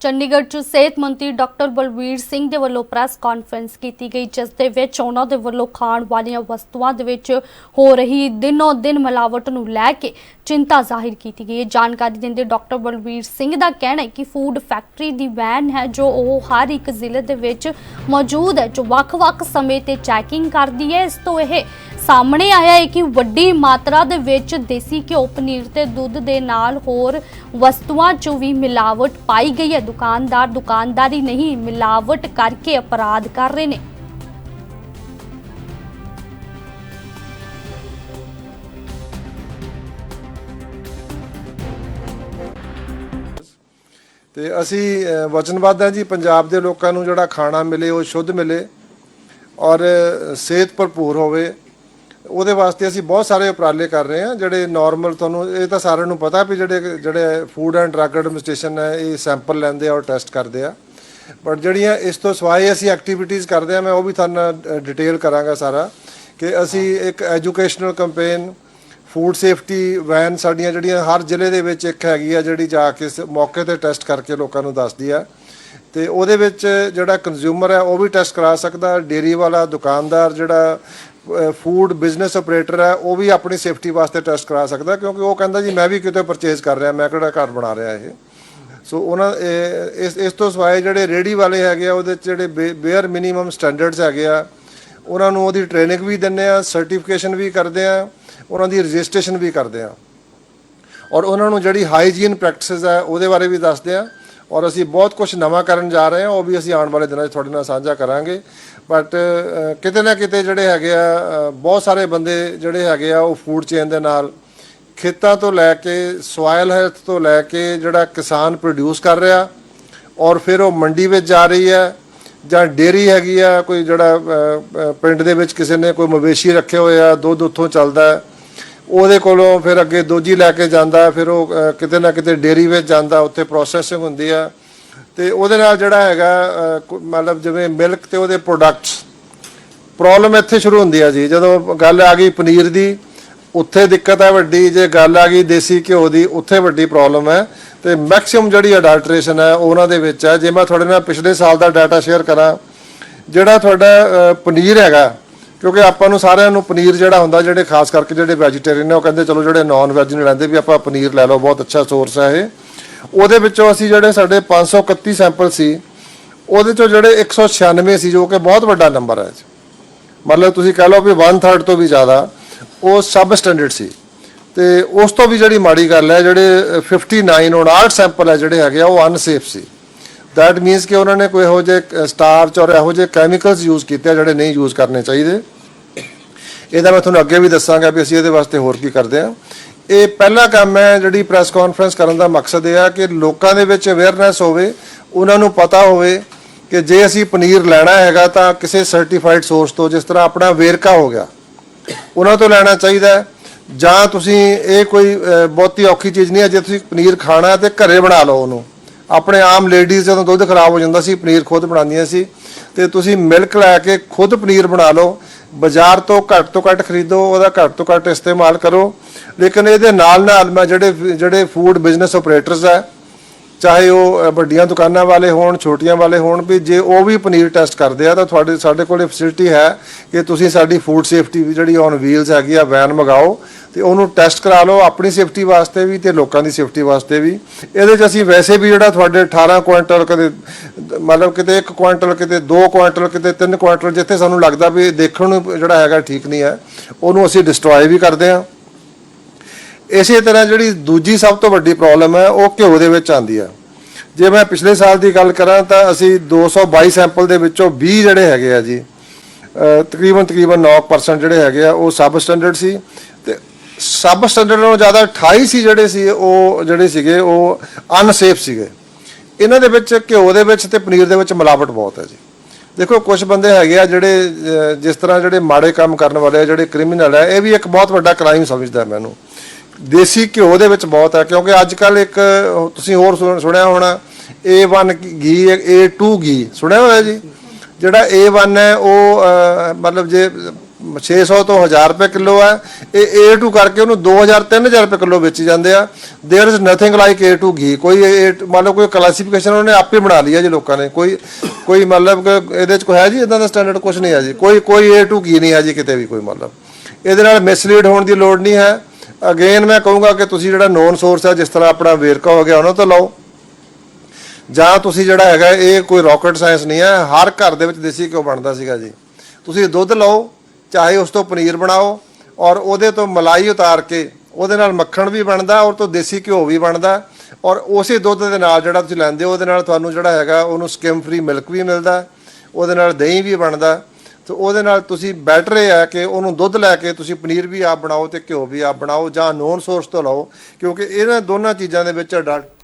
ਚੰਡੀਗੜ੍ਹ 'ਚ ਸਿਹਤ ਮੰਤਰੀ ਡਾਕਟਰ ਬਲਵੀਰ ਸਿੰਘ ਦੇ ਵੱਲੋਂ ਪ੍ਰੈਸ ਕਾਨਫਰੰਸ ਕੀਤੀ ਗਈ, ਜਿਸ ਦੇ ਵਿੱਚ ਉਹਨਾਂ ਦੇ ਵੱਲੋਂ ਖਾਣ ਵਾਲੀਆਂ ਵਸਤੂਆਂ ਦੇ ਵਿੱਚ ਹੋ ਰਹੀ ਦਿਨੋ ਦਿਨ ਮਿਲਾਵਟ ਨੂੰ ਲੈ ਕੇ ਚਿੰਤਾ ਜ਼ਾਹਿਰ ਕੀਤੀ ਗਈ ਹੈ। ਜਾਣਕਾਰੀ ਦਿੰਦੇ ਡਾਕਟਰ ਬਲਵੀਰ ਸਿੰਘ ਦਾ ਕਹਿਣਾ ਹੈ ਕਿ ਫੂਡ ਫੈਕਟਰੀ ਦੀ ਵੈਨ ਹੈ, ਜੋ ਉਹ ਹਰ ਇੱਕ ਜ਼ਿਲ੍ਹੇ ਦੇ ਵਿੱਚ ਮੌਜੂਦ ਹੈ, ਜੋ ਵੱਖ-ਵੱਖ ਸਮੇਂ ਤੇ ਚੈਕਿੰਗ ਕਰਦੀ ਹੈ। ਇਸ ਤੋਂ ਇਹ ਸਾਹਮਣੇ ਆਇਆ ਹੈ ਕਿ ਵੱਡੀ ਮਾਤਰਾ ਦੇ ਵਿੱਚ ਦੇਸੀ ਘਿਓ ਪਨੀਰ ਤੇ ਦੁੱਧ ਦੇ ਨਾਲ ਹੋਰ ਵਸਤੂਆਂ 'ਚ ਵੀ ਮਿਲਾਵਟ ਪਾਈ ਗਈ ਹੈ। ਦੁਕਾਨਦਾਰ ਦੁਕਾਨਦਾਰੀ ਨਹੀਂ, ਮਿਲਾਵਟ ਕਰਕੇ ਅਪਰਾਧ ਕਰ ਰਹੇ ਨੇ। ਤੇ ਅਸੀਂ ਵਚਨਬੱਧ ਹਾਂ ਜੀ, ਪੰਜਾਬ ਦੇ ਲੋਕਾਂ ਨੂੰ ਜਿਹੜਾ ਖਾਣਾ ਮਿਲੇ, ਉਹ ਸ਼ੁੱਧ ਮਿਲੇ ਔਰ ਸਿਹਤ ਭਰਪੂਰ ਹੋਵੇ। ਉਹਦੇ ਵਾਸਤੇ ਅਸੀਂ ਬਹੁਤ ਸਾਰੇ ਉਪਰਾਲੇ ਕਰ ਰਹੇ ਹਾਂ, ਜਿਹੜੇ ਨਾਰਮਲ ਤੁਹਾਨੂੰ, ਇਹ ਤਾਂ ਸਾਰਿਆਂ ਨੂੰ ਪਤਾ ਵੀ ਜਿਹੜੇ ਜਿਹੜੇ ਫੂਡ ਐਂਡ ਡਰੱਗ ਐਡਮਿਨਿਸਟ੍ਰੇਸ਼ਨ ਹੈ, ਇਹ ਸੈਂਪਲ ਲੈਂਦੇ ਆ ਔਰ ਟੈਸਟ ਕਰਦੇ ਆ। ਬਟ ਜਿਹੜੀਆਂ ਇਸ ਤੋਂ ਸਿਵਾਏ ਅਸੀਂ ਐਕਟੀਵਿਟੀਜ਼ ਕਰਦੇ ਆ, ਮੈਂ ਉਹ ਵੀ ਤੁਹਾਨੂੰ ਡਿਟੇਲ ਕਰਾਂਗਾ ਸਾਰਾ ਕਿ ਅਸੀਂ ਇੱਕ educational campaign food safety van ਸਾਡੀਆਂ ਜਿਹੜੀਆਂ ਹਰ ਜ਼ਿਲ੍ਹੇ ਦੇ ਵਿੱਚ ਇੱਕ ਹੈਗੀ ਆ, ਜਿਹੜੀ ਜਾ ਕੇ ਸ- ਮੌਕੇ ਤੇ ਟੈਸਟ ਕਰਕੇ ਲੋਕਾਂ ਨੂੰ ਦੱਸਦੀ ਆ। ਤੇ ਉਹਦੇ ਵਿੱਚ ਜਿਹੜਾ ਕੰਜ਼ਿਊਮਰ ਹੈ, ਉਹ ਵੀ ਟੈਸਟ ਕਰਾ ਸਕਦਾ। ਡੇਰੀ ਵਾਲਾ ਦੁਕਾਨਦਾਰ ਜਿਹੜਾ ਫੂਡ ਬਿਜ਼ਨਸ ਆਪਰੇਟਰ ਹੈ, ਉਹ ਵੀ ਆਪਣੀ ਸੇਫਟੀ ਵਾਸਤੇ ਟੈਸਟ ਕਰਾ ਸਕਦਾ, ਕਿਉਂਕਿ ਉਹ ਕਹਿੰਦਾ ਜੀ, ਮੈਂ ਵੀ ਕਿਤੇ ਪਰਚੇਜ਼ ਕਰ ਰਿਹਾ, ਮੈਂ ਕਿਹੜਾ ਘਰ ਬਣਾ ਰਿਹਾ ਇਹ। ਸੋ ਉਹਨਾਂ ਇਸ ਇਸ ਤੋਂ ਸਿਵਾਏ ਜਿਹੜੇ ਰੇੜੀ ਵਾਲੇ ਹੈਗੇ ਆ, ਉਹਦੇ 'ਚ ਜਿਹੜੇ ਬੇਅਰ ਮਿਨੀਮਮ ਸਟੈਂਡਰਡਸ ਹੈਗੇ ਆ, ਉਹਨਾਂ ਨੂੰ ਉਹਦੀ ਟ੍ਰੇਨਿੰਗ ਵੀ ਦਿੰਦੇ ਆ ਸਰਟੀਫਿਕੇਸ਼ਨ ਵੀ ਕਰਦੇ ਆ, ਉਹਨਾਂ ਦੀ ਰਜਿਸਟ੍ਰੇਸ਼ਨ ਵੀ ਕਰਦੇ ਆ। ਔਰ ਉਹਨਾਂ ਨੂੰ ਜਿਹੜੀ ਹਾਈਜੀਨ ਪ੍ਰੈਕਟਿਸਿਸ ਹੈ ਉਹਦੇ ਬਾਰੇ ਵੀ ਦੱਸਦੇ ਆ। ਔਰ ਅਸੀਂ ਬਹੁਤ ਕੁਝ ਨਵਾਂ ਕਰਨ ਜਾ ਰਹੇ ਹਾਂ, ਉਹ ਵੀ ਅਸੀਂ ਆਉਣ ਵਾਲੇ ਦਿਨਾਂ 'ਚ ਤੁਹਾਡੇ ਨਾਲ ਸਾਂਝਾ ਕਰਾਂਗੇ। ਬਟ ਕਿਤੇ ਨਾ ਕਿਤੇ ਜਿਹੜੇ ਹੈਗੇ ਆ ਬਹੁਤ ਸਾਰੇ ਬੰਦੇ ਜਿਹੜੇ ਹੈਗੇ ਆ, ਉਹ ਫੂਡ ਚੇਨ ਦੇ ਨਾਲ ਖੇਤਾਂ ਤੋਂ ਲੈ ਕੇ ਸੋਇਲ ਹੈਲਥ ਤੋਂ ਲੈ ਕੇ ਜਿਹੜਾ ਕਿਸਾਨ ਪ੍ਰੋਡਿਊਸ ਕਰ ਰਿਹਾ ਔਰ ਫਿਰ ਉਹ ਮੰਡੀ ਵਿੱਚ ਜਾ ਰਹੀ ਹੈ ਜਾਂ ਡੇਰੀ ਹੈਗੀ ਆ, ਕੋਈ ਜਿਹੜਾ ਪਿੰਡ ਦੇ ਵਿੱਚ ਕਿਸੇ ਨੇ ਕੋਈ ਮਵੇਸ਼ੀ ਰੱਖੇ ਹੋਏ ਆ, ਦੁੱਧ ਉੱਥੋਂ ਚੱਲਦਾ ਉਹਦੇ ਕੋਲੋਂ ਫਿਰ ਅੱਗੇ ਦੋਜੀ ਲੈ ਕੇ ਜਾਂਦਾ, ਫਿਰ ਉਹ ਕਿਤੇ ਨਾ ਕਿਤੇ ਡੇਰੀ ਵਿੱਚ ਜਾਂਦਾ, ਉੱਥੇ ਪ੍ਰੋਸੈਸਿੰਗ ਹੁੰਦੀ ਆ। ਤੇ ਉਹਦੇ ਨਾਲ ਜਿਹੜਾ ਹੈਗਾ ਮਤਲਬ ਜਿਵੇਂ ਮਿਲਕ ਤੇ ਉਹਦੇ ਪ੍ਰੋਡਕਟਸ ਪ੍ਰੋਬਲਮ ਇੱਥੇ ਸ਼ੁਰੂ ਹੁੰਦੀ ਆ ਜੀ, ਜਦੋਂ ਗੱਲ ਆ ਗਈ ਪਨੀਰ ਦੀ, ਉੱਥੇ ਦਿੱਕਤ ਹੈ ਵੱਡੀ, ਜੇ ਗੱਲ ਆ ਗਈ ਦੇਸੀ ਘਿਓ ਦੀ, ਉੱਥੇ ਵੱਡੀ ਪ੍ਰੋਬਲਮ ਹੈ ਤੇ ਮੈਕਸਿਮਮ ਜਿਹੜੀ ਅਡਲਟ੍ਰੇਸ਼ਨ ਹੈ ਉਹਨਾਂ ਦੇ ਵਿੱਚ ਹੈ ਜੇ ਮੈਂ ਤੁਹਾਡੇ ਨਾਲ ਪਿਛਲੇ ਸਾਲ ਦਾ ਡਾਟਾ ਸ਼ੇਅਰ ਕਰਾਂ, ਜਿਹੜਾ ਤੁਹਾਡਾ ਪਨੀਰ ਹੈਗਾ ਕਿਉਂਕਿ ਆਪਾਂ ਨੂੰ ਸਾਰਿਆਂ ਨੂੰ ਪਨੀਰ ਜਿਹੜਾ ਹੁੰਦਾ, ਜਿਹੜੇ ਖਾਸ ਕਰਕੇ ਜਿਹੜੇ ਵੈਜੀਟੇਰੀਅਨ ਨੇ, ਉਹ ਕਹਿੰਦੇ ਚਲੋ ਜਿਹੜੇ ਨਾਨ ਵੈਜ ਨਹੀਂ ਲੈਂਦੇ ਵੀ ਆਪਾਂ ਪਨੀਰ ਲੈ ਲਓ, ਬਹੁਤ ਅੱਛਾ ਸੋਰਸ ਹੈ ਇਹ। ਉਹਦੇ ਵਿੱਚੋਂ ਅਸੀਂ ਜਿਹੜੇ ਸਾਡੇ 531 ਸੈਂਪਲ ਸੀ, ਉਹਦੇ ਚੋਂ ਜਿਹੜੇ 196 ਸੀ ਜੋ ਕਿ ਬਹੁਤ ਵੱਡਾ ਨੰਬਰ ਹੈ। ਮਤਲਬ ਤੁਸੀਂ ਕਹਿ ਲਓ ਵੀ 1/3 ਤੋਂ ਵੀ ਜ਼ਿਆਦਾ, ਉਹ ਸਬ ਸਟੈਂਡਰਡ ਸੀ। ਤੇ ਉਸ ਤੋਂ ਵੀ ਜਿਹੜੀ ਮਾੜੀ ਗੱਲ ਹੈ, ਜਿਹੜੇ 59 59 ਸੈਂਪਲ ਹੈ ਜਿਹੜੇ ਹੈਗੇ ਆ, ਉਹ ਅਨਸੇਫ ਸੀ। ਦੈਟ ਮੀਨਸ ਕਿ ਉਹਨਾਂ ਨੇ ਕੋਈ ਇਹੋ ਜਿਹੇ ਸਟਾਰਚ ਔਰ ਇਹੋ ਜਿਹੇ ਕੈਮੀਕਲਸ ਯੂਜ਼ ਕੀਤੇ ਆ ਜਿਹੜੇ ਨਹੀਂ ਯੂਜ਼ ਕਰਨੇ ਚਾਹੀਦੇ ਇਹਦਾ ਮੈਂ ਤੁਹਾਨੂੰ ਅੱਗੇ ਵੀ ਦੱਸਾਂਗਾ ਵੀ ਅਸੀਂ ਇਹਦੇ ਵਾਸਤੇ ਹੋਰ ਕੀ ਕਰਦੇ ਆ ਇਹ ਪਹਿਲਾ ਕੰਮ ਹੈ ਜਿਹੜੀ ਪ੍ਰੈਸ ਕਾਨਫਰੰਸ ਕਰਨ ਦਾ ਮਕਸਦ ਇਹ ਆ ਕਿ ਲੋਕਾਂ ਦੇ ਵਿੱਚ ਅਵੇਅਰਨੈਸ ਹੋਵੇ ਉਹਨਾਂ ਨੂੰ ਪਤਾ ਹੋਵੇ ਕਿ ਜੇ ਅਸੀਂ ਪਨੀਰ ਲੈਣਾ ਹੈਗਾ ਤਾਂ ਕਿਸੇ ਸਰਟੀਫਾਈਡ ਸੋਰਸ ਤੋਂ ਜਿਸ ਤਰ੍ਹਾਂ ਆਪਣਾ ਵੇਰਕਾ ਹੋ ਗਿਆ ਉਹਨਾਂ ਤੋਂ ਲੈਣਾ ਚਾਹੀਦਾ ਹੈ ਜਾਂ ਤੁਸੀਂ ਇਹ ਕੋਈ ਬਹੁਤੀ ਔਖੀ ਚੀਜ਼ ਨਹੀਂ ਹੈ ਜੇ ਤੁਸੀਂ ਪਨੀਰ ਖਾਣਾ ਹੈ ਤੇ ਘਰੇ ਬਣਾ ਲਓ ਉਹਨੂੰ ਆਪਣੇ ਆਮ ਲੇਡੀਜ਼ ਜਦੋਂ ਦੁੱਧ ਖਰਾਬ ਹੋ ਜਾਂਦਾ ਸੀ, ਪਨੀਰ ਖੁਦ ਬਣਾਉਂਦੀਆਂ ਸੀ। ਤੇ ਤੁਸੀਂ ਮਿਲਕ ਲੈ ਕੇ ਖੁਦ ਪਨੀਰ ਬਣਾ ਲਓ। ਬਾਜ਼ਾਰ ਤੋਂ ਘੱਟ ਤੋਂ ਘੱਟ ਖਰੀਦੋ, ਉਹਦਾ ਘੱਟ ਤੋਂ ਘੱਟ ਇਸਤੇਮਾਲ ਕਰੋ। ਲੇਕਿਨ ਇਹਦੇ ਨਾਲ ਨਾਲ ਮੈਂ ਜਿਹੜੇ ਜਿਹੜੇ ਫੂਡ ਬਿਜ਼ਨਸ ਆਪਰੇਟਰਸ ਹੈ ਚਾਹੇ ਉਹ ਵੱਡੀਆਂ ਦੁਕਾਨਾਂ ਵਾਲੇ ਹੋਣ, ਛੋਟੀਆਂ ਵਾਲੇ ਹੋਣ, ਵੀ ਜੇ ਉਹ ਵੀ ਪਨੀਰ ਟੈਸਟ ਕਰਦੇ ਆ, ਤਾਂ ਤੁਹਾਡੇ, ਸਾਡੇ ਕੋਲ ਫੈਸਿਲਿਟੀ ਹੈ ਕਿ ਤੁਸੀਂ ਸਾਡੀ ਫੂਡ ਸੇਫਟੀ ਜਿਹੜੀ ਔਨ ਵੀਲਸ ਹੈਗੀ ਆ ਵੈਨ ਮੰਗਾਓ। ਤੇ ਉਹਨੂੰ ਟੈਸਟ ਕਰਾ ਲਓ ਆਪਣੀ ਸੇਫਟੀ ਵਾਸਤੇ ਵੀ ਤੇ ਲੋਕਾਂ ਦੀ ਸੇਫਟੀ ਵਾਸਤੇ ਵੀ। ਇਹਦੇ 'ਚ ਅਸੀਂ ਵੈਸੇ ਵੀ ਜਿਹੜਾ ਤੁਹਾਡੇ 18 ਕੁਇੰਟਲ ਕਦੇ, ਮਤਲਬ ਕਿਤੇ 1 ਕੁਇੰਟਲ ਕਿਤੇ 2 ਕੁਇੰਟਲ ਕਿਤੇ 3 ਕੁਇੰਟਲ ਜਿੱਥੇ ਸਾਨੂੰ ਲੱਗਦਾ ਵੀ ਦੇਖਣ ਨੂੰ ਜਿਹੜਾ ਹੈਗਾ ਠੀਕ ਨਹੀਂ ਹੈ, ਉਹਨੂੰ ਅਸੀਂ ਡਿਸਟਰੋਏ ਵੀ ਕਰਦੇ ਹਾਂ। ਇਸੇ ਤਰ੍ਹਾਂ ਜਿਹੜੀ ਦੂਜੀ ਸਭ ਤੋਂ ਵੱਡੀ ਪ੍ਰੋਬਲਮ ਹੈ, ਉਹ ਘਿਓ ਦੇ ਵਿੱਚ ਆਂਦੀ ਹੈ। ਜੇ ਮੈਂ ਪਿਛਲੇ ਸਾਲ ਦੀ ਗੱਲ ਕਰਾਂ ਤਾਂ ਅਸੀਂ 222 ਸੈਂਪਲ ਦੇ ਵਿੱਚੋਂ 20 ਜਿਹੜੇ ਹੈਗੇ ਆ ਜੀ ਤਕਰੀਬਨ ਤਕਰੀਬਨ 9% ਜਿਹੜੇ ਹੈਗੇ ਆ, ਉਹ ਸਬ ਸਟੈਂਡਰਡ ਸੀ। ਸਬ ਸਟੈਂਡਰਡ ਨਾਲੋਂ ਜ਼ਿਆਦਾ 28 ਸੀ ਜਿਹੜੇ ਸੀ, ਉਹ ਜਿਹੜੇ ਸੀਗੇ, ਉਹ ਅਨਸੇਫ ਸੀਗੇ। ਇਹਨਾਂ ਦੇ ਵਿੱਚ, ਘਿਓ ਦੇ ਵਿੱਚ ਤੇ ਪਨੀਰ ਦੇ ਵਿੱਚ ਮਿਲਾਵਟ ਬਹੁਤ ਹੈ ਜੀ। ਦੇਖੋ ਕੁਝ ਬੰਦੇ ਹੈਗੇ ਆ ਜਿਹੜੇ ਜਿਸ ਤਰ੍ਹਾਂ ਜਿਹੜੇ ਮਾੜੇ ਕੰਮ ਕਰਨ ਵਾਲੇ ਆ, ਜਿਹੜੇ ਕ੍ਰਿਮੀਨਲ ਹੈ ਇਹ ਵੀ ਇੱਕ ਬਹੁਤ ਵੱਡਾ ਕ੍ਰਾਈਮ ਸਮਝਦਾ ਮੈਨੂੰ। ਦੇਸੀ ਘਿਓ ਦੇ ਵਿੱਚ ਬਹੁਤ ਹੈ, ਕਿਉਂਕਿ ਅੱਜ ਕੱਲ ਇੱਕ, ਤੁਸੀਂ ਹੋਰ ਸੁਣ- ਸੁਣਿਆ ਹੋਣਾ A1 ਘੀ A2 ਘੀ, ਸੁਣਿਆ ਹੋਇਆ ਜੀ? ਜਿਹੜਾ A1 ਹੈ, ਉਹ ਮਤਲਬ ਜੇ 600 ਤੋਂ 1000 ਰੁਪਏ ਕਿਲੋ ਹੈ ਇਹ A2 ਕਰਕੇ ਉਹਨੂੰ 2000 3000 ਰੁਪਏ ਕਿਲੋ ਵੇਚੀ ਜਾਂਦੇ ਆ there is nothing like A2 ਘੀ ਕੋਈ ਇਹ ਮੰਨ ਲਓ ਕੋਈ ਕਲਾਸੀਫਿਕੇਸ਼ਨ ਉਹਨੇ ਆਪੇ ਬਣਾ ਲਈ ਹੈ ਜੀ ਲੋਕਾਂ ਨੇ ਕੋਈ ਕੋਈ ਮਤਲਬ ਕਿ ਇਹਦੇ ਚ ਕੋਈ ਹੈ ਜੀ ਇਦਾਂ ਦਾ ਸਟੈਂਡਰਡ ਕੁਝ ਨਹੀਂ ਹੈ ਜੀ ਕੋਈ ਕੋਈ A2 ਘੀ ਨਹੀਂ ਹੈ ਜੀ ਕਿਤੇ ਵੀ ਕੋਈ ਮਤਲਬ ਇਹਦੇ ਨਾਲ ਮਿਸਲੀਡ ਹੋਣ ਦੀ ਲੋੜ ਨਹੀਂ ਹੈ ਅਗੇਨ ਮੈਂ ਕਹੂੰਗਾ ਕਿ ਤੁਸੀਂ ਜਿਹੜਾ ਨੋਨ ਸੋਰਸ ਹੈ ਜਿਸ ਤਰ੍ਹਾਂ ਆਪਣਾ ਵੇਰਕਾ ਹੋ ਗਿਆ ਉਹਨਾਂ ਤੋਂ ਲਓ ਜਾਂ ਤੁਸੀਂ ਜਿਹੜਾ ਹੈਗਾ ਇਹ ਕੋਈ ਰਾਕਟ ਸਾਇੰਸ ਨਹੀਂ ਹੈ ਹਰ ਘਰ ਦੇ ਵਿੱਚ ਦੇਸੀ ਘਿਓ ਬਣਦਾ ਸੀਗਾ ਜੀ ਤੁਸੀਂ ਦੁੱਧ ਲਓ ਚਾਹੇ ਉਸ ਤੋਂ ਪਨੀਰ ਬਣਾਓ ਔਰ ਉਹਦੇ ਤੋਂ ਮਲਾਈ ਉਤਾਰ ਕੇ ਉਹਦੇ ਨਾਲ ਮੱਖਣ ਵੀ ਬਣਦਾ ਔਰ ਤੋਂ ਦੇਸੀ ਘਿਓ ਵੀ ਬਣਦਾ ਔਰ ਉਸੇ ਦੁੱਧ ਦੇ ਨਾਲ ਜਿਹੜਾ ਤੁਸੀਂ ਲੈਂਦੇ ਹੋ, ਉਹਦੇ ਨਾਲ ਤੁਹਾਨੂੰ ਜਿਹੜਾ ਹੈਗਾ ਉਹਨੂੰ ਸਕਿਮ ਫ੍ਰੀ ਮਿਲਕ ਵੀ ਮਿਲਦਾ, ਉਹਦੇ ਨਾਲ ਦਹੀਂ ਵੀ ਬਣਦਾ। ਤੇ ਉਹਦੇ ਨਾਲ ਤੁਸੀਂ ਬੈਟਰ ਇਹ ਹੈ ਕਿ ਉਹਨੂੰ ਦੁੱਧ ਲੈ ਕੇ ਤੁਸੀਂ ਪਨੀਰ ਵੀ ਆਪ ਬਣਾਓ ਤੇ ਘਿਓ ਵੀ ਆਪ ਬਣਾਓ ਜਾਂ ਨੋਨ ਸੋਰਸ ਤੋਂ ਲਓ ਕਿਉਂਕਿ ਇਹਨਾਂ ਦੋਨਾਂ ਚੀਜ਼ਾਂ ਦੇ ਵਿੱਚ